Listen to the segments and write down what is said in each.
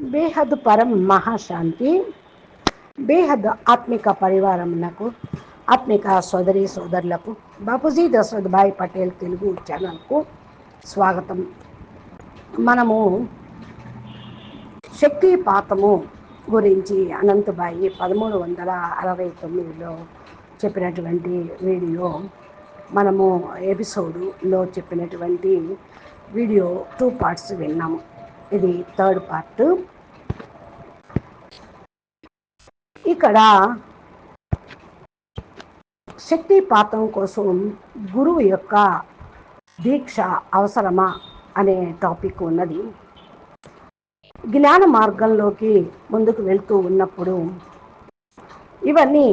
బేహద్ పరం మహాశాంతి. బేహద్ ఆత్మిక పరివారమునకు ఆత్మిక సోదరి సోదరులకు బాపూజీ దశరథ్ భాయ్ పటేల్ తెలుగు ఛానల్కు స్వాగతం. మనము శక్తిపాతము గురించి అనంతబాయి పదమూడు వందల అరవై తొమ్మిదిలో చెప్పినటువంటి వీడియో మనము ఎపిసోడులో చెప్పినటువంటి వీడియో టూ పార్ట్స్ విన్నాము. ఇది థర్డ్ పార్ట్. ఇక్కడ శక్తిపాతం కోసం గురువు యొక్క దీక్ష అవసరమా అనే టాపిక్ ఉన్నది. జ్ఞాన మార్గంలోకి ముందుకు వెళ్తూ ఉన్నప్పుడు ఇవన్నీ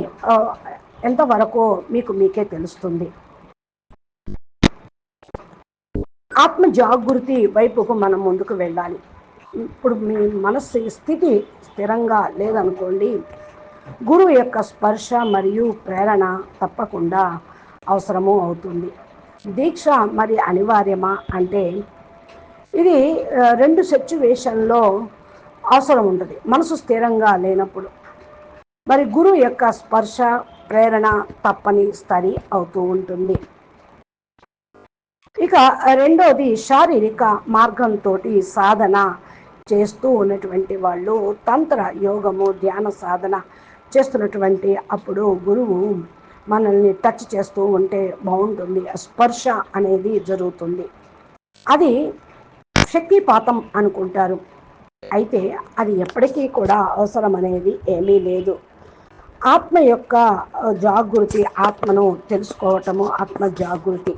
ఎంతవరకు మీకు మీకే తెలుస్తుంది. ఆత్మ జాగృతి వైపుకు మనం ముందుకు వెళ్ళాలి. ఇప్పుడు మీ మనస్సు స్థితి స్థిరంగా లేదనుకోండి గురువు యొక్క స్పర్శ మరియు ప్రేరణ తప్పకుండా అవసరము అవుతుంది. దీక్ష మరి అనివార్యమా అంటే ఇది రెండు సిచ్యువేషన్లో అవసరం ఉంటుంది. మనసు స్థిరంగా లేనప్పుడు. మరి గురువు యొక్క స్పర్శ ప్రేరణ తప్పని స్థరి అవుతూ ఉంటుంది. ఇక రెండోది శారీరక మార్గంతో సాధన చేస్తూ ఉన్నటువంటి వాళ్ళు తంత్ర యోగము ధ్యాన సాధన చేస్తున్నటువంటి అప్పుడు గురువు మనల్ని టచ్ చేస్తూ ఉంటే బాగుంటుంది. స్పర్శ అనేది జరుగుతుంది. అది శక్తిపాతం అనుకుంటారు. అయితే అది ఎప్పటికీ కూడా అవసరం అనేది ఏమీ లేదు. ఆత్మ యొక్క జాగృతి ఆత్మను తెలుసుకోవటము ఆత్మ జాగృతి.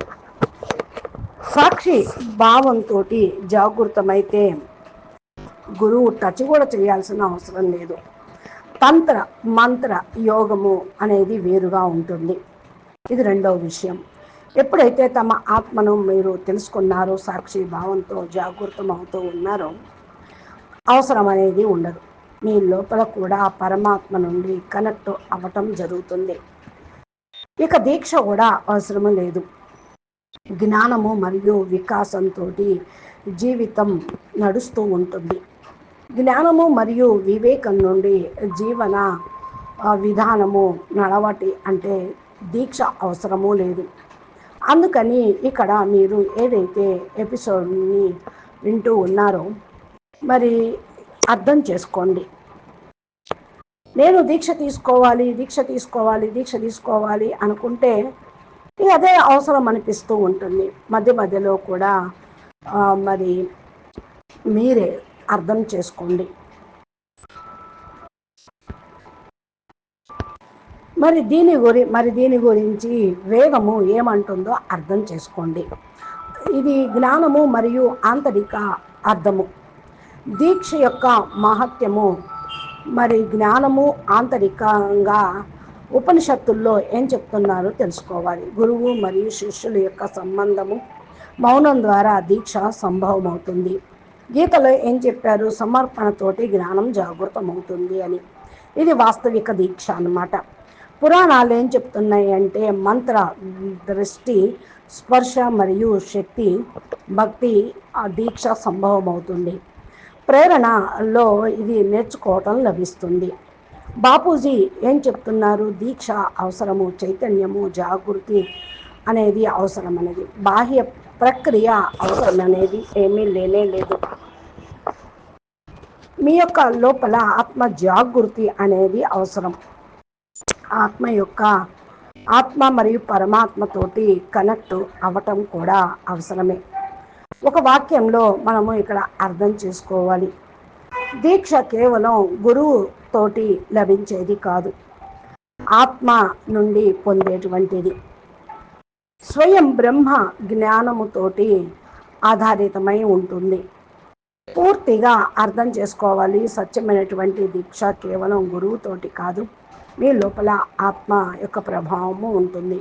సాక్షి భావంతో జాగృతమైతే గురువు టచ్ కూడా చేయాల్సిన అవసరం లేదు. తంత్ర మంత్ర యోగము అనేది వేరుగా ఉంటుంది. ఇది రెండవ విషయం. ఎప్పుడైతే తమ ఆత్మను మీరు తెలుసుకున్నారో సాక్షి భావంతో జాగృతం అవుతూ ఉన్నారో అవసరం అనేది ఉండదు. మీ లోపల కూడా పరమాత్మ నుండి కనెక్ట్ అవ్వటం జరుగుతుంది. ఇక దీక్ష కూడా అవసరం లేదు. జ్ఞానము మరియు వికాసంతో జీవితం నడుస్తూ ఉంటుంది. జ్ఞానము మరియు వివేకం నుండి జీవన విధానము నడవటి అంటే దీక్ష అవసరము లేదు. అందుకని ఇక్కడ మీరు ఏదైతే ఎపిసోడ్ని వింటూ ఉన్నారో మరి అర్థం చేసుకోండి. నేను దీక్ష తీసుకోవాలి దీక్ష తీసుకోవాలి దీక్ష తీసుకోవాలి అనుకుంటే అదే అవసరం అనిపిస్తూ ఉంటుంది. మధ్య మధ్యలో కూడా మరి మీరే అర్థం చేసుకోండి. మరి దీని గురి మరి దీని గురించి వేదము ఏమంటుందో అర్థం చేసుకోండి. ఇది జ్ఞానము మరియు ఆంతరిక అర్థము. దీక్ష యొక్క మహత్యము మరి జ్ఞానము ఆంతరికంగా ఉపనిషత్తుల్లో ఏం చెప్తున్నారో తెలుసుకోవాలి. గురువు మరియు శిష్యుల యొక్క సంబంధము మౌనం ద్వారా దీక్ష సంభవం అవుతుంది గీతలో ఏం చెప్పారు? సమర్పణతోటి జ్ఞానం జాగృతమవుతుంది అని. ఇది వాస్తవిక దీక్ష అన్నమాట. పురాణాలు ఏం చెప్తున్నాయి అంటే మంత్ర దృష్టి స్పర్శ మరియు శక్తి భక్తి ఆ దీక్ష సంభవం అవుతుంది ప్రేరణలో ఇది నేర్చుకోవటం లభిస్తుంది. బాపూజీ ఏం చెప్తున్నారు? దీక్ష అవసరము చైతన్యము జాగృతి అనేది అవసరం అనేది బాహ్య ప్రక్రియ అవసరం అనేది ఏమీ లేనే లేదు. మీ యొక్క లోపల ఆత్మ జాగృతి అనేది అవసరం. ఆత్మ యొక్క ఆత్మ మరియు పరమాత్మతోటి కనెక్ట్ అవ్వటం కూడా అవసరమే. ఒక వాక్యంలో మనము ఇక్కడ అర్థం చేసుకోవాలి. దీక్ష కేవలం గురువు తోటి లభించేది కాదు. ఆత్మ నుండి పొందేటువంటిది. స్వయం బ్రహ్మ జ్ఞానముతోటి ఆధారితమై ఉంటుంది. పూర్తిగా అర్థం చేసుకోవాలి. సత్యమైనటువంటి దీక్ష కేవలం గురువుతోటి కాదు. మీ లోపల ఆత్మ యొక్క ప్రభావము ఉంటుంది.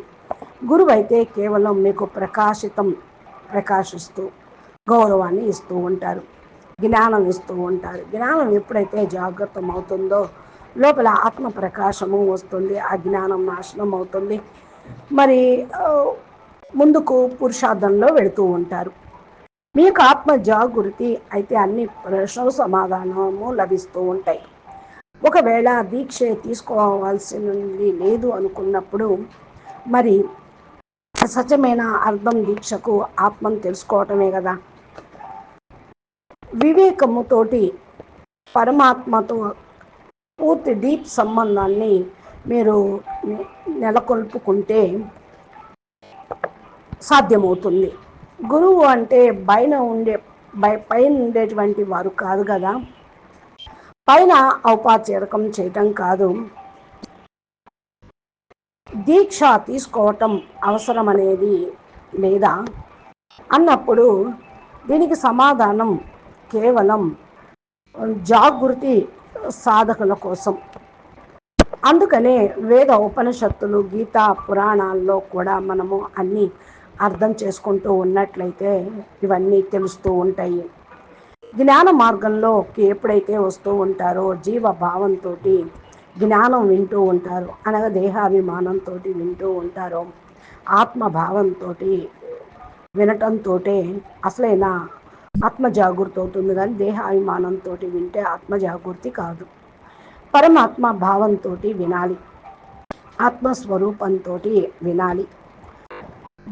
గురువు అయితే కేవలం మీకు ప్రకాశితం ప్రకాశిస్తూ గౌరవాన్ని ఇస్తూ ఉంటారు. జ్ఞానం ఇస్తూ ఉంటారు. జ్ఞానం ఎప్పుడైతే జాగ్రత్తం అవుతుందో లోపల ఆత్మ ప్రకాశము వస్తుంది ఆ జ్ఞానం నాశనం అవుతుంది మరి ముందుకు పురుషార్థంలో వెళుతూ ఉంటారు. మీకు ఆత్మ జాగృతి అయితే అన్ని ప్రశ్నలు సమాధానము లభిస్తూ ఉంటాయి. ఒకవేళ దీక్ష తీసుకోవాల్సింది లేదు అనుకున్నప్పుడు మరి సత్యమైన అర్థం దీక్షకు ఆత్మను తెలుసుకోవటమే కదా. వివేకముతోటి పరమాత్మతో పూర్తి డీప్ సంబంధాన్ని మీరు నెలకొల్పుకుంటే సాధ్యమవుతుంది. గురువు అంటే పైన ఉండే పైన ఉండేటువంటి వారు కాదు కదా. పైన ఔపాచారకం చేయటం కాదు. దీక్ష తీసుకోవటం అవసరం అనేది లేదా? అన్నప్పుడు దీనికి సమాధానం కేవలం జాగృతి సాధకుల కోసం. అందుకనే వేద ఉపనిషత్తులు గీతా పురాణాల్లో కూడా మనము అన్నీ అర్థం చేసుకుంటూ ఉన్నట్లయితే ఇవన్నీ తెలుస్తూ ఉంటాయి. జ్ఞాన మార్గంలోకి ఎప్పుడైతే వస్తూ ఉంటారో జీవ భావంతో జ్ఞానం వింటూ ఉంటారు అనగా దేహాభిమానంతో వింటూ ఉంటారో ఆత్మభావంతో వినటంతో అసలైన ఆత్మ జాగృతి అవుతుంది కానీ దేహాభిమానంతో వింటే ఆత్మ జాగృతి కాదు. పరమాత్మ భావంతో వినాలి. ఆత్మస్వరూపంతో వినాలి.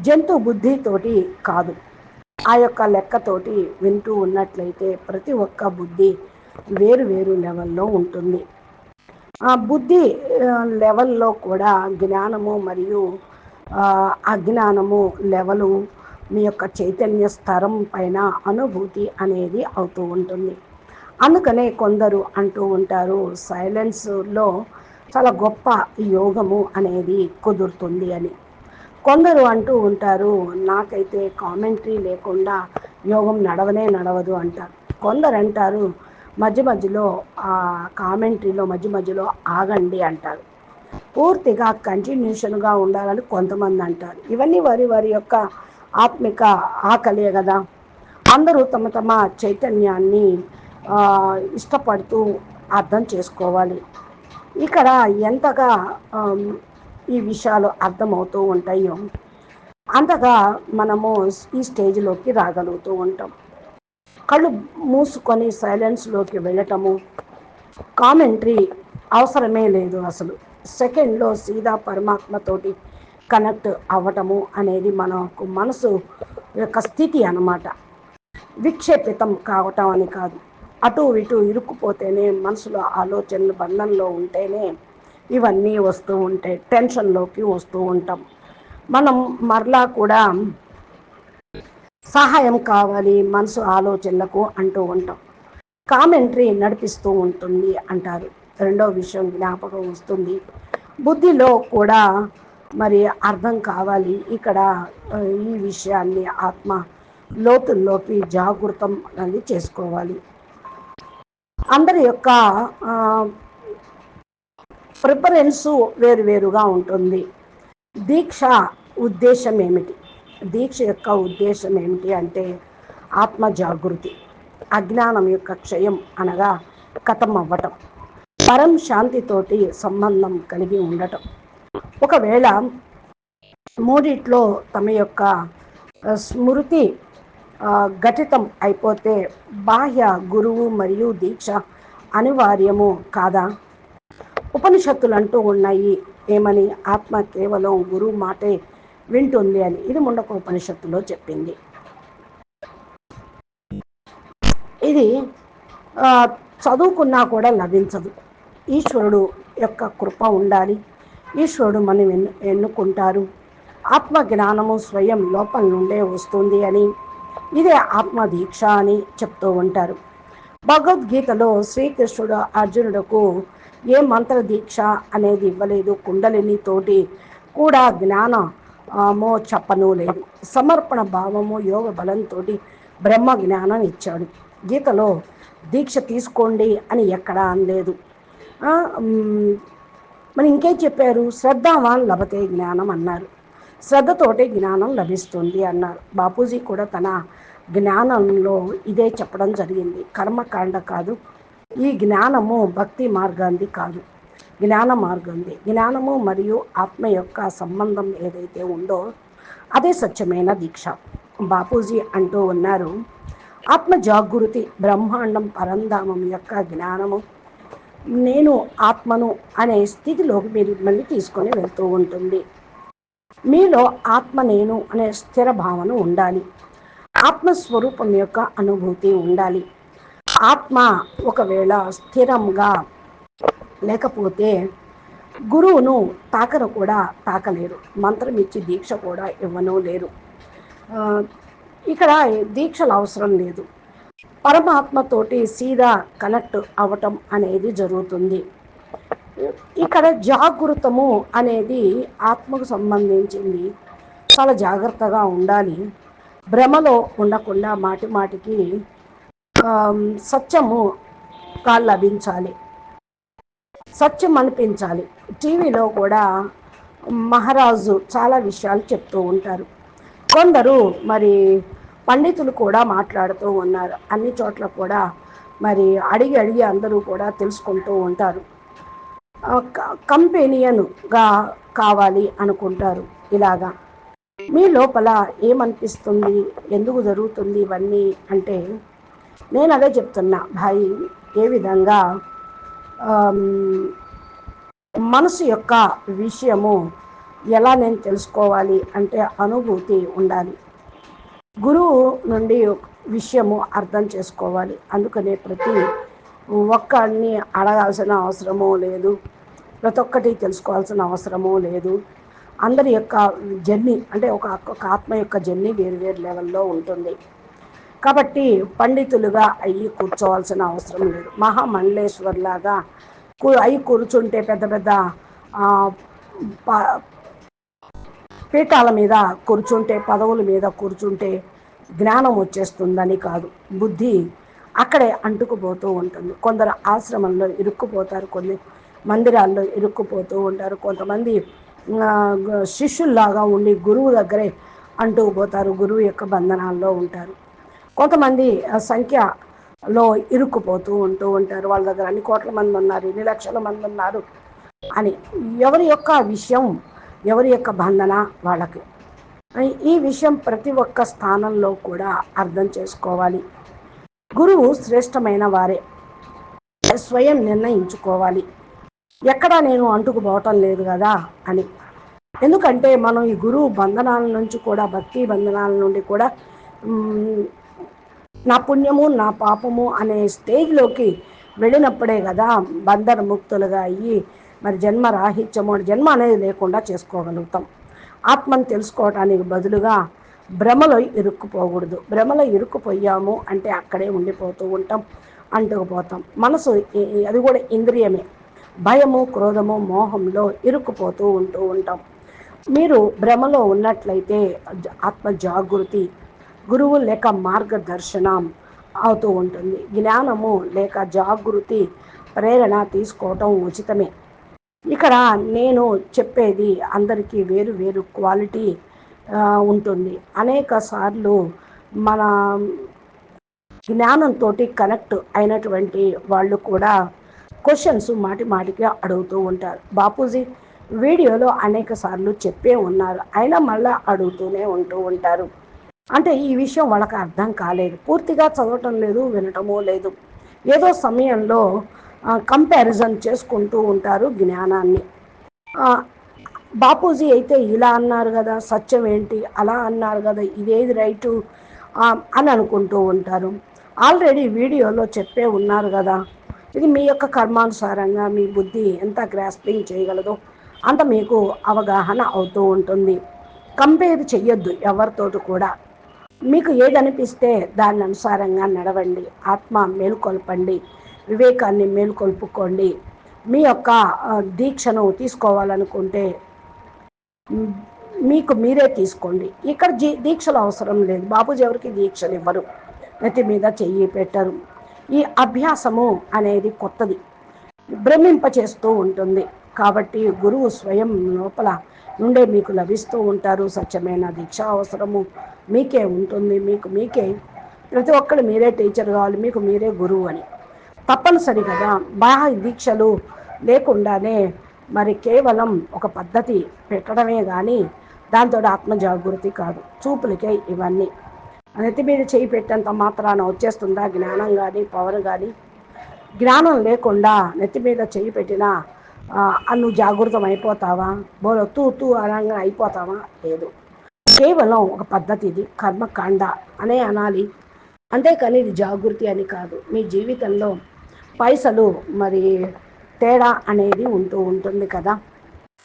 జంతు బుద్ధితోటి కాదు. ఆ యొక్క లెక్కతోటి వింటూ ఉన్నట్లయితే ప్రతి ఒక్క బుద్ధి వేరు వేరు లెవెల్లో ఉంటుంది. ఆ బుద్ధి లెవెల్లో కూడా జ్ఞానము మరియు అజ్ఞానము లెవెలు మీ యొక్క చైతన్య స్థరం పైన అనుభూతి అనేది అవుతూ ఉంటుంది. అందుకనే కొందరు అంటూ ఉంటారు సైలెన్స్లో చాలా గొప్ప యోగము అనేది కుదురుతుంది అని. కొందరు అంటూ ఉంటారు నాకైతే కామెంటరీ లేకుండా యోగం నడవనే నడవదు అంటారు. కొందరు అంటారు మధ్య మధ్యలో ఆ కామెంటరీలో మధ్య మధ్యలో ఆగండి అంటారు. పూర్తిగా కంటిన్యూషన్గా ఉండాలని కొంతమంది అంటారు. ఇవన్నీ వారి వారి యొక్క ఆత్మిక ఆకలే కదా. అందరూ తమ తమ చైతన్యాన్ని ఇష్టపడుతూ అర్థం చేసుకోవాలి. ఇక్కడ ఎంతగా ఈ విషయాలు అర్థమవుతూ ఉంటాయో అంతగా మనము ఈ స్టేజ్లోకి రాగలుగుతూ ఉంటాం. కళ్ళు మూసుకొని సైలెన్స్లోకి వెళ్ళటము కామెంటరీ అవసరమే లేదు అసలు. సెకండ్లో సీదా పరమాత్మతోటి కనెక్ట్ అవ్వటము అనేది మనకు మనసు యొక్క స్థితి అన్నమాట. విక్షేపితం కావటం అని కాదు. అటు ఇటు ఇరుక్కుపోతేనే మనసులో ఆలోచనలు బంధంలో ఉంటేనే ఇవన్నీ వస్తూ ఉంటాయి టెన్షన్లోకి వస్తూ ఉంటాం. మనం మరలా కూడా సహాయం కావాలి మనసు ఆలోచనలకు అంటూ ఉంటాం. కామెంటరీ నడిపిస్తూ ఉంటుంది అంటారు. రెండో విషయం జ్ఞాపకం వస్తుంది. బుద్ధిలో కూడా మరి అర్థం కావాలి ఇక్కడ ఈ విషయాన్ని ఆత్మ లోతుల్లోకి జాగృతం అనేది చేసుకోవాలి. అందరి యొక్క ప్రిఫరెన్సు వేరువేరుగా ఉంటుంది. దీక్ష ఉద్దేశం ఏమిటి? దీక్ష యొక్క ఉద్దేశం ఏమిటి అంటే ఆత్మ జాగృతి అజ్ఞానం యొక్క క్షయం అనగా కథం అవ్వటం పరం శాంతితోటి సంబంధం కలిగి ఉండటం. ఒకవేళ మూడిట్లో తమ యొక్క స్మృతి ఘటితం అయిపోతే బాహ్య గురువు మరియు దీక్ష అనివార్యము కాదా? ఉపనిషత్తులు అంటూ ఉన్నాయి ఏమని? ఆత్మ కేవలం గురువు మాటే వింటుంది అని. ఇది ముండక ఉపనిషత్తులో చెప్పింది. ఇది చదువుకున్నా కూడా లభించదు. ఈశ్వరుడు యొక్క కృప ఉండాలి. ఈశ్వరుడు మనం ఎన్ను ఎన్నుకుంటారు. ఆత్మ జ్ఞానము స్వయం లోపల నుండే వస్తుంది అని ఇదే ఆత్మదీక్ష అని చెప్తూ ఉంటారు. భగవద్గీతలో శ్రీకృష్ణుడు అర్జునుడుకు ఏ మంత్ర దీక్ష అనేది ఇవ్వలేదు. కుండలిని తోటి కూడా జ్ఞానమో చెప్పను లేదు. సమర్పణ భావము యోగ బలంతో బ్రహ్మ జ్ఞానం ఇచ్చాడు. గీతలో దీక్ష తీసుకోండి అని ఎక్కడా అనలేదు. మరి ఇంకేం చెప్పారు? శ్రద్ధావాన్ లభతే జ్ఞానం అన్నారు. శ్రద్ధతోటే జ్ఞానం లభిస్తుంది అన్నారు. బాపూజీ కూడా తన జ్ఞానంలో ఇదే చెప్పడం జరిగింది. కర్మకాండ కాదు ఈ జ్ఞానము భక్తి మార్గాంది కాదు. జ్ఞాన మార్గంది. జ్ఞానము మరియు ఆత్మ యొక్క సంబంధం ఏదైతే ఉందో అదే స్వచ్ఛమైన దీక్ష. బాపూజీ అంటూ ఉన్నారు ఆత్మ జాగృతి బ్రహ్మాండం పరంధామం యొక్క జ్ఞానము నేను ఆత్మను అనే స్థితిలోకి మీరు మళ్ళీ తీసుకొని వెళ్తూ ఉంటుంది. మీలో ఆత్మ నేను అనే స్థిర భావన ఉండాలి. ఆత్మస్వరూపం యొక్క అనుభూతి ఉండాలి. ఆత్మ ఒకవేళ స్థిరంగా లేకపోతే గురువును తాకరు కూడా తాకలేరు. మంత్రం ఇచ్చి దీక్ష కూడా ఇవ్వను లేరు. ఇక్కడ దీక్షలు అవసరం లేదు. పరమాత్మతోటి సీదా కనెక్ట్ అవ్వటం అనేది జరుగుతుంది. ఇక్కడ జాగృతము అనేది ఆత్మకు సంబంధించింది. చాలా జాగ్రత్తగా ఉండాలి. భ్రమలో ఉండకుండా మాటి మాటికి సత్యము కాళ్ళు లభించాలి. సత్యం అనిపించాలి. టీవీలో కూడా మహారాజు చాలా విషయాలు చెప్తూ ఉంటారు. కొందరు మరి పండితులు కూడా మాట్లాడుతూ ఉన్నారు. అన్ని చోట్ల కూడా మరి అడిగి అడిగి అందరూ కూడా తెలుసుకుంటూ ఉంటారు. కంపెనీయన్గా కావాలి అనుకుంటారు ఇలాగా. మీ లోపల ఏమనిపిస్తుంది? ఎందుకు జరుగుతుంది ఇవన్నీ అంటే నేను అదే చెప్తున్నా. భాయి ఏ విధంగా మనసు యొక్క విషయము ఎలా నేను తెలుసుకోవాలి అంటే అనుభూతి ఉండాలి. గురువు నుండి విషయము అర్థం చేసుకోవాలి. అందుకనే ప్రతి ఒక్కడిని అడగాల్సిన అవసరమూ లేదు. ప్రతి ఒక్కటి తెలుసుకోవాల్సిన అవసరమూ లేదు. అందరి యొక్క జర్నీ అంటే ఒక ఒక్కొక్క ఆత్మ యొక్క జర్నీ వేరు వేరు లెవెల్లో ఉంటుంది. కాబట్టి పండితులుగా అయ్యి కూర్చోవాల్సిన అవసరం లేదు. మహామండలేశ్వర్లాగా అయి కూర్చుంటే పెద్ద పెద్ద పీఠాల మీద కూర్చుంటే పదవుల మీద కూర్చుంటే జ్ఞానం వచ్చేస్తుందని కాదు. బుద్ధి అక్కడే అంటుకుపోతూ ఉంటుంది. కొందరు ఆశ్రమంలో ఇరుక్కుపోతారు కొన్ని మందిరాల్లో ఇరుక్కుపోతూ ఉంటారు. కొంతమంది శిష్యుల్లాగా ఉండి గురువు దగ్గరే అంటుకుపోతారు గురువు యొక్క బంధనాల్లో ఉంటారు. కొంతమంది సంఖ్యలో ఇరుక్కుపోతూ ఉంటూ ఉంటారు. వాళ్ళ దగ్గర అన్ని కోట్ల మంది ఉన్నారు ఇన్ని లక్షల మంది ఉన్నారు అని. ఎవరి యొక్క విషయం ఎవరి యొక్క బంధన వాళ్ళకి. ఈ విషయం ప్రతి ఒక్క స్థానంలో కూడా అర్థం చేసుకోవాలి. గురువు శ్రేష్టమైన వారే. స్వయం నిర్ణయించుకోవాలి. ఎక్కడ నేను అంటుకుపోవటం లేదు కదా అని. ఎందుకంటే మనం ఈ గురువు బంధనాల నుంచి కూడా భక్తి బంధనాల నుండి కూడా నా పుణ్యము నా పాపము అనే స్టేజ్లోకి వెళ్ళినప్పుడే కదా బంధన ముక్తులుగా అయ్యి మరి జన్మ రాహిత్యము జన్మ అనేది లేకుండా చేసుకోగలుగుతాం. ఆత్మను తెలుసుకోవటానికి బదులుగా భ్రమలో ఇరుక్కుపోకూడదు. భ్రమలో ఇరుక్కుపోయాము అంటే అక్కడే ఉండిపోతూ ఉంటాం అంటుకుపోతాం. మనసు అది కూడా ఇంద్రియమే. భయము క్రోధము మోహంలో ఇరుక్కుపోతూ ఉంటూ ఉంటాం. మీరు భ్రమలో ఉన్నట్లయితే ఆత్మ జాగృతి గురువు లేక మార్గదర్శనం అవుతూ ఉంటుంది. జ్ఞానము లేక జాగృతి ప్రేరణ తీసుకోవటం ఉచితమే. ఇక్కడ నేను చెప్పేది అందరికీ వేరు వేరు క్వాలిటీ ఉంటుంది. అనేక సార్లు మన జ్ఞానంతో కనెక్ట్ అయినటువంటి వాళ్ళు కూడా క్వశ్చన్స్ మాటి మాటికి అడుగుతూ ఉంటారు. బాపూజీ వీడియోలో అనేక సార్లు చెప్పే ఉన్నారు. అయినా మళ్ళీ అడుగుతూనే ఉంటూ ఉంటారు. అంటే ఈ విషయం వాళ్ళకి అర్థం కాలేదు. పూర్తిగా చదవటం లేదు వినటమూ లేదు. ఏదో సమయంలో కంపారిజన్ చేసుకుంటూ ఉంటారు జ్ఞానాన్ని. బాపూజీ అయితే ఇలా అన్నారు కదా సత్యం ఏంటి? అలా అన్నారు కదా ఇదేది రైటు? అని అనుకుంటూ ఉంటారు. ఆల్రెడీ వీడియోలో చెప్పే ఉన్నారు కదా ఇది మీ యొక్క కర్మానుసారంగా మీ బుద్ధి ఎంత గ్రాస్పింగ్ చేయగలదో అంత మీకు అవగాహన అవుతూ ఉంటుంది. కంపేర్ చెయ్యొద్దు ఎవరితోటి కూడా. మీకు ఏదనిపిస్తే దాని అనుసారంగా నడవండి ఆత్మ మేలుకొల్పండి. వివేకాన్ని మేల్కొల్పుకోండి. మీ యొక్క దీక్షను తీసుకోవాలనుకుంటే మీకు మీరే తీసుకోండి. ఇక్కడ జీ దీక్షలు అవసరం లేదు. బాబుజీ ఎవరికి దీక్షలు ఇవ్వరు నెత్తి మీద చెయ్యి పెట్టరు. ఈ అభ్యాసము అనేది కొత్తది. భ్రమింపచేస్తూ ఉంటుంది. కాబట్టి గురువు స్వయం లోపల నుండే మీకు లభిస్తూ ఉంటారు. సత్యమైన దీక్ష అవసరము మీకే ఉంటుంది. మీకు మీకే ప్రతి ఒక్కరు మీరే టీచర్ కావాలి. మీకు మీరే గురువు అని. తప్పనిసరి కదా. బాహ్య దీక్షలు లేకుండానే మరి కేవలం ఒక పద్ధతి పెట్టడమే కానీ దాంతో ఆత్మజాగృతి కాదు. చూపులకే ఇవన్నీ. నెత్తి మీద చేయి పెట్టేంత మాత్రాన వచ్చేస్తుందా? జ్ఞానం కానీ పవర్ కానీ జ్ఞానం లేకుండా నెత్తి మీద చేయి పెట్టినా నువ్వు జాగృతం అయిపోతావా బోలో తూ తూ అనంగా అయిపోతావా? లేదు. కేవలం ఒక పద్ధతి ఇది. కర్మకాండ అనే అనాలి. అంతేకాని ఇది జాగృతి అని కాదు. మీ జీవితంలో పైసలు మరి తేడా అనేది ఉంటూ ఉంటుంది కదా.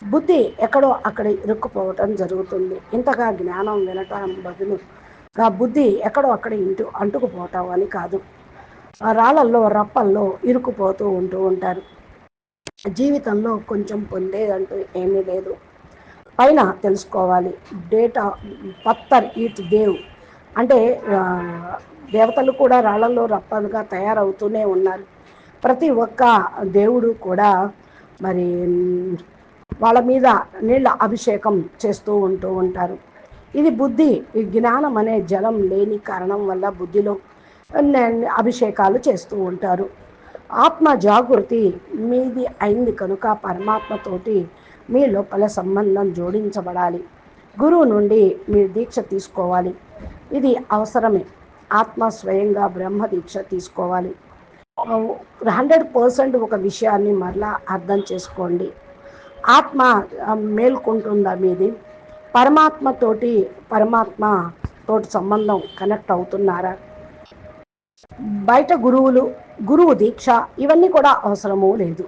బుద్ధి ఎక్కడో అక్కడ ఇరుక్కుపోవటం జరుగుతుంది. ఇంతగా జ్ఞానం వినటం బదులు ఆ బుద్ధి ఎక్కడో అక్కడ ఇంటు అంటుకుపోవటం అని కాదు. రాళ్ళల్లో రప్పల్లో ఇరుక్కుపోతూ ఉంటూ ఉంటారు. జీవితంలో కొంచెం పొందేదంటూ ఏమీ లేదు. పైన తెలుసుకోవాలి. డేటా పత్తర్ ఈట్ దేవ్ అంటే దేవతలు కూడా రాళ్ళల్లో రప్పలుగా తయారవుతూనే ఉన్నారు. ప్రతి ఒక్క దేవుడు కూడా మరి వాళ్ళ మీద నీళ్ళ అభిషేకం చేస్తూ ఉంటూ ఉంటారు. ఇది బుద్ధి ఈ జ్ఞానం అనే జలం లేని కారణం వల్ల బుద్ధిలో అభిషేకాలు చేస్తూ ఉంటారు. ఆత్మ జాగృతి మీది అయింది కనుక పరమాత్మతోటి మీ లోపల సంబంధం జోడించబడాలి. గురువు నుండి మీరు దీక్ష తీసుకోవాలి. ఇది అవసరమే. ఆత్మ స్వయంగా బ్రహ్మ దీక్ష తీసుకోవాలి. హండ్రెడ్ పర్సెంట్ ఒక విషయాన్ని మరలా అర్థం చేసుకోండి. ఆత్మ మేల్కొంటుందా మీది? పరమాత్మతోటి పరమాత్మ తోటి సంబంధం కనెక్ట్ అవుతున్నారా? బయట గురువులు గురువు దీక్ష ఇవన్నీ కూడా అవసరము లేదు.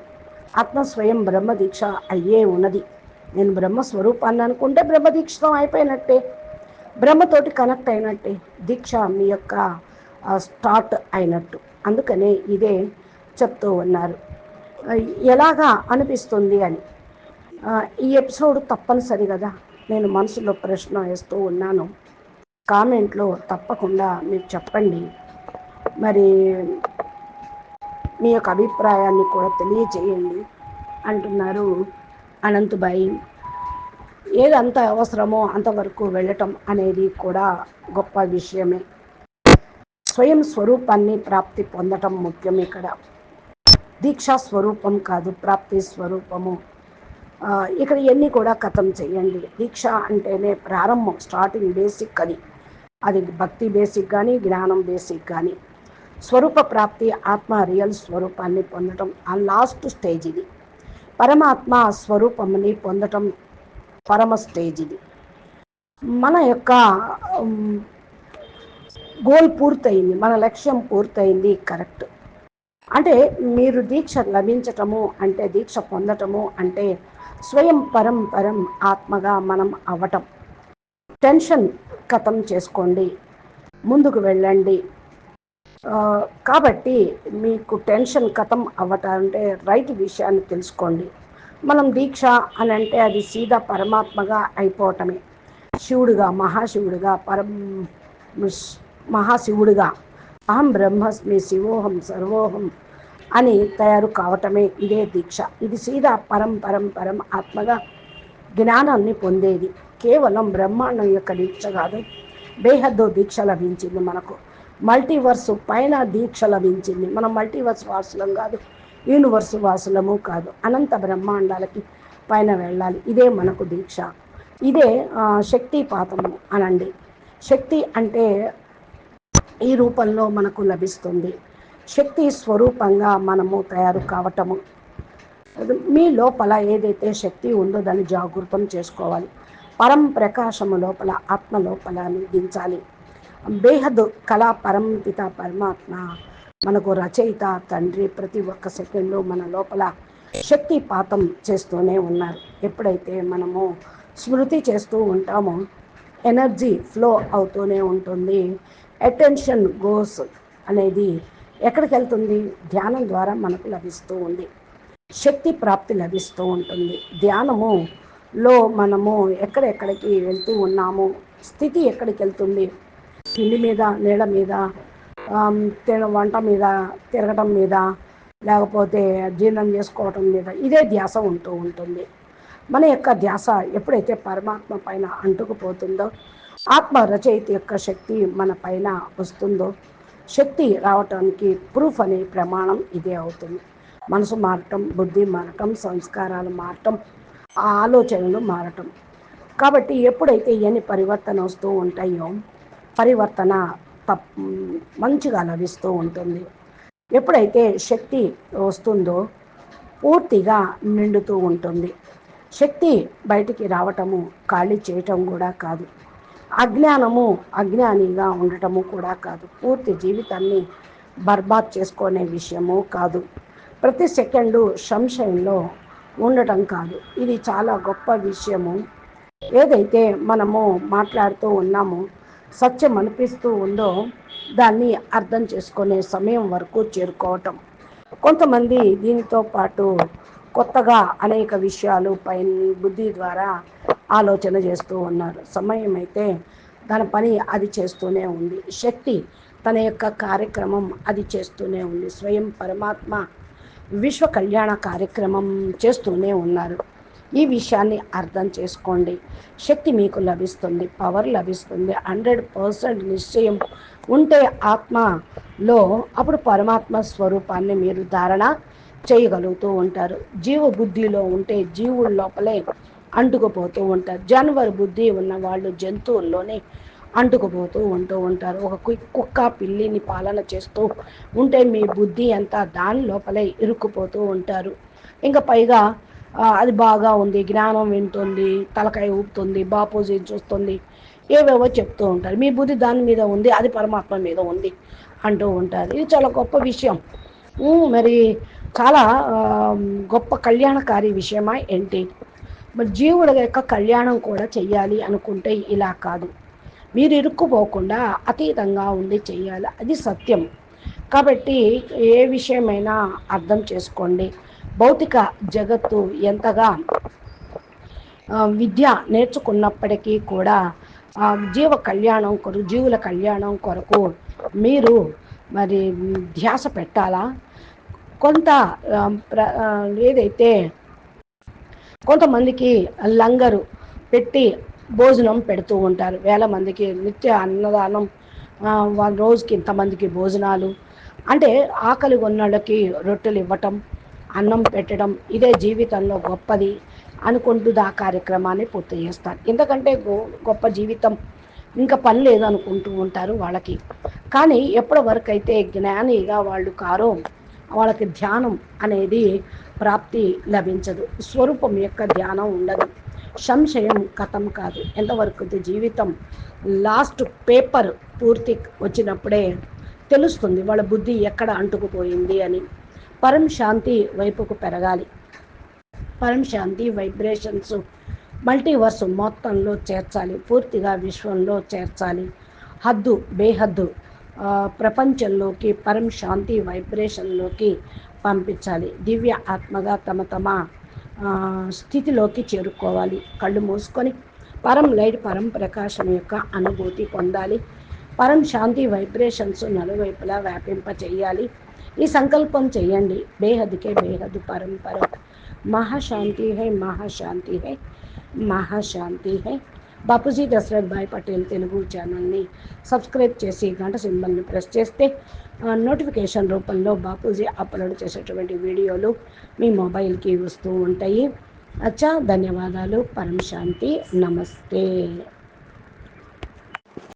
ఆత్మస్వయం బ్రహ్మ దీక్ష అయ్యే ఉన్నది. నేను బ్రహ్మ స్వరూపాన్ని అనుకుంటే బ్రహ్మ దీక్షితం అయిపోయినట్టే. బ్రహ్మతోటి కనెక్ట్ అయినట్టే. దీక్ష మీ యొక్క స్టార్ట్ అయినట్టు. అందుకనే ఇదే చెప్తూ ఉన్నారు. ఎలాగా అనిపిస్తుంది అని. ఈ ఎపిసోడ్ తప్పనిసరి కదా. నేను మనసులో ప్రశ్న వేస్తూ ఉన్నాను. కామెంట్లో తప్పకుండా మీరు చెప్పండి. మరి మీ యొక్క అభిప్రాయాన్ని కూడా తెలియచేయండి అంటున్నారు అనంతబాయి. ఏదంత అవసరమో అంతవరకు వెళ్ళటం అనేది కూడా గొప్ప విషయమే. స్వయం స్వరూపాన్ని ప్రాప్తి పొందటం ముఖ్యం ఇక్కడ. దీక్షా స్వరూపం కాదు ప్రాప్తి స్వరూపము. ఇక్కడ ఇవన్నీ కూడా కథం చేయండి. దీక్ష అంటేనే ప్రారంభం స్టార్టింగ్ బేసిక్ అని అది భక్తి బేసిక్ కానీ జ్ఞానం బేసిక్ కానీ. స్వరూప ప్రాప్తి ఆత్మ రియల్ స్వరూపాన్ని పొందటం ఆ లాస్ట్ స్టేజ్ ఇది. పరమాత్మ స్వరూపంని పొందటం పరమ స్టేజ్ ఇది. మన యొక్క గోల్ పూర్తయింది మన లక్ష్యం పూర్తయింది కరెక్ట్. అంటే మీరు దీక్ష లభించటము అంటే దీక్ష పొందటము అంటే స్వయం పరం పరం ఆత్మగా మనం అవ్వటం టెన్షన్ కథం చేసుకోండి ముందుకు వెళ్ళండి. కాబట్టి మీకు టెన్షన్ కథం అవ్వటం అంటే రైట్ విషయాన్ని తెలుసుకోండి. మనం దీక్ష అని అంటే అది సీదా పరమాత్మగా అయిపోవటమే. శివుడుగా మహాశివుడుగా పరం మహాశివుడిగా. అహం బ్రహ్మస్మి శివోహం సర్వోహం అని తయారు కావటమే ఇదే దీక్ష. ఇది సీదా పరం పరం పరం ఆత్మగా జ్ఞానాన్ని పొందేది. కేవలం బ్రహ్మాండం యొక్క దీక్ష కాదు బేహద్దు దీక్ష లభించింది మనకు. మల్టీవర్స్ పైన దీక్ష లభించింది. మనం మల్టీవర్స్ వాసులం కాదు యూనివర్స్ వాసులము కాదు. అనంత బ్రహ్మాండాలకి పైన వెళ్ళాలి. ఇదే మనకు దీక్ష. ఇదే శక్తిపాతము అనండి. శక్తి అంటే ఈ రూపంలో మనకు లభిస్తుంది. శక్తి స్వరూపంగా మనము తయారు కావటము. మీ లోపల ఏదైతే శక్తి ఉందో దాన్ని జాగృతం చేసుకోవాలి. పరం ప్రకాశము లోపల ఆత్మ లోపల నిధించాలి బేహద్ కళా పరంపిత పరమాత్మ మనకు రచయిత తండ్రి ప్రతి ఒక్క సెకండ్లో మన లోపల శక్తిపాతం చేస్తూనే ఉన్నారు. ఎప్పుడైతే మనము స్మృతి చేస్తూ ఉంటామో ఎనర్జీ ఫ్లో అవుతూనే ఉంటుంది. అటెన్షన్ గోస్ అనేది ఎక్కడికి వెళ్తుంది? ధ్యానం ద్వారా మనకు లభిస్తూ ఉంది. శక్తి ప్రాప్తి లభిస్తూ ఉంటుంది. ధ్యానములో మనము ఎక్కడెక్కడికి వెళ్తూ ఉన్నాము? స్థితి ఎక్కడికి వెళ్తుంది? తిండి మీద నీళ్ళ మీద తిన వంట మీద తిరగటం మీద లేకపోతే జీర్ణం చేసుకోవటం మీద ఇదే ధ్యాస ఉంటూ ఉంటుంది. మన యొక్క ధ్యాస ఎప్పుడైతే పరమాత్మ పైన అంటుకుపోతుందో ఆత్మ రచయిత యొక్క శక్తి మన పైన వస్తుందో శక్తి రావటానికి ప్రూఫ్ అనే ప్రమాణం ఇదే అవుతుంది. మనసు మారటం బుద్ధి మారటం సంస్కారాలు మారటం ఆలోచనలు మారటం. కాబట్టి ఎప్పుడైతే ఇవన్నీ పరివర్తన వస్తూ ఉంటాయో పరివర్తన తప్ మంచిగా లభిస్తూ ఉంటుంది. ఎప్పుడైతే శక్తి వస్తుందో పూర్తిగా నిండుతూ ఉంటుంది. శక్తి బయటికి రావటము ఖాళీ చేయటం కూడా కాదు. అజ్ఞానము అజ్ఞానిగా ఉండటము కూడా కాదు. పూర్తి జీవితాన్ని బర్బాద్ చేసుకునే విషయము కాదు. ప్రతి సెకండు సంశయంలో ఉండటం కాదు. ఇది చాలా గొప్ప విషయము. ఏదైతే మనము మాట్లాడుతూ ఉన్నామో సత్యం అనిపిస్తూ ఉందో దాన్ని అర్థం చేసుకునే సమయం వరకు చేరుకోవటం. కొంతమంది దీనితో పాటు కొత్తగా అనేక విషయాలు పైన బుద్ధి ద్వారా ఆలోచన చేస్తూ ఉన్నారు. సమయం అయితే తన పని అది చేస్తూనే ఉంది. శక్తి తన యొక్క కార్యక్రమం అది చేస్తూనే ఉంది. స్వయం పరమాత్మ విశ్వ కళ్యాణ కార్యక్రమం చేస్తూనే ఉన్నారు. ఈ విషయాన్ని అర్థం చేసుకోండి. శక్తి మీకు లభిస్తుంది. పవర్ లభిస్తుంది. హండ్రెడ్ పర్సెంట్ నిశ్చయం ఉంటే ఆత్మలో అప్పుడు పరమాత్మ స్వరూపాన్ని మీరు ధారణ చేయగలుగుతూ ఉంటారు. జీవ బుద్ధిలో ఉంటే జీవుల లోపలే అంటుకుపోతూ ఉంటారు. జనవరి బుద్ధి ఉన్న వాళ్ళు జంతువుల్లోనే అంటుకుపోతూ ఉంటూ ఉంటారు. ఒక కుక్క పిల్లిని పాలన చేస్తూ ఉంటే మీ బుద్ధి అంతా దాని లోపలే ఇరుక్కుపోతూ ఉంటారు. ఇంకా పైగా అది బాగా ఉంది జ్ఞానం వింటుంది తలకాయ ఊపుతుంది బాపూజీ చూస్తుంది ఏవేవో చెప్తూ ఉంటారు. మీ బుద్ధి దాని మీద ఉంది అది పరమాత్మ మీద ఉంది అంటూ ఉంటారు. ఇది చాలా గొప్ప విషయం. మరి చాలా గొప్ప కళ్యాణకారి విషయమా ఏంటి? మరి జీవుల యొక్క కళ్యాణం కూడా చెయ్యాలి అనుకుంటే ఇలా కాదు. మీరు ఇరుక్కుపోకుండా అతీతంగా ఉండి చెయ్యాలి. అది సత్యం. కాబట్టి ఏ విషయమైనా అర్థం చేసుకోండి. భౌతిక జగత్తు ఎంతగా విద్య నేర్చుకున్నప్పటికీ కూడా జీవ కళ్యాణం కొరకు జీవుల కళ్యాణం కొరకు మీరు మరి ధ్యాస పెట్టాలా? కొంత ఏదైతే కొంతమందికి లంగరు పెట్టి భోజనం పెడుతూ ఉంటారు. వేల మందికి నిత్య అన్నదానం రోజుకి ఇంతమందికి భోజనాలు. అంటే ఆకలి ఉన్నళ్ళకి రొట్టెలు ఇవ్వటం అన్నం పెట్టడం ఇదే జీవితంలో గొప్పది అనుకుంటూ ఆ కార్యక్రమాన్ని పూర్తి చేస్తారు. ఎందుకంటే గొప్ప జీవితం ఇంకా పని లేదనుకుంటూ ఉంటారు వాళ్ళకి. కానీ ఎప్పటి వరకు అయితే జ్ఞానిగా వాళ్ళు కారో వాళ్ళకి ధ్యానం అనేది ప్రాప్తి లభించదు. స్వరూపం యొక్క ధ్యానం ఉండదు. సంశయం కథం కాదు. ఎంతవరకు జీవితం? లాస్ట్ పేపర్ పూర్తి వచ్చినప్పుడే తెలుస్తుంది వాళ్ళ బుద్ధి ఎక్కడ అంటుకుపోయింది అని. పరం శాంతి వైపుకు పెరగాలి. పరం శాంతి వైబ్రేషన్స్ మల్టీవర్స్ మొత్తంలో చేర్చాలి. పూర్తిగా విశ్వంలో చేర్చాలి. హద్దు బేహద్దు ప్రపంచంలోకి పరం శాంతి వైబ్రేషన్లోకి పంపించాలి. దివ్య ఆత్మగా తమ తమ స్థితిలోకి చేరుకోవాలి. కళ్ళు మూసుకొని పరం లైట్ పరం ప్రకాశం యొక్క అనుభూతి పొందాలి. పరం శాంతి వైబ్రేషన్స్ నలువైపులా వ్యాపింప చేయాలి. ఈ సంకల్పం చేయండి. బేహద్కే బేహద్ పరం పరం. మహాశాంతి high మహాశాంతి high మహాశాంతి high. Bapuji Dashrath Bhai Patel Telugu ఛానల్ని సబ్స్క్రైబ్ చేసి గంట సింబల్ని ప్రెస్ చేస్తే నోటిఫికేషన్ రూపంలో బాపూజీ అప్లోడ్ చేసేటువంటి వీడియోలు మీ మొబైల్కి వస్తూ ఉంటాయి. అచ్చా ధన్యవాదాలు. పరం శాంతి నమస్తే.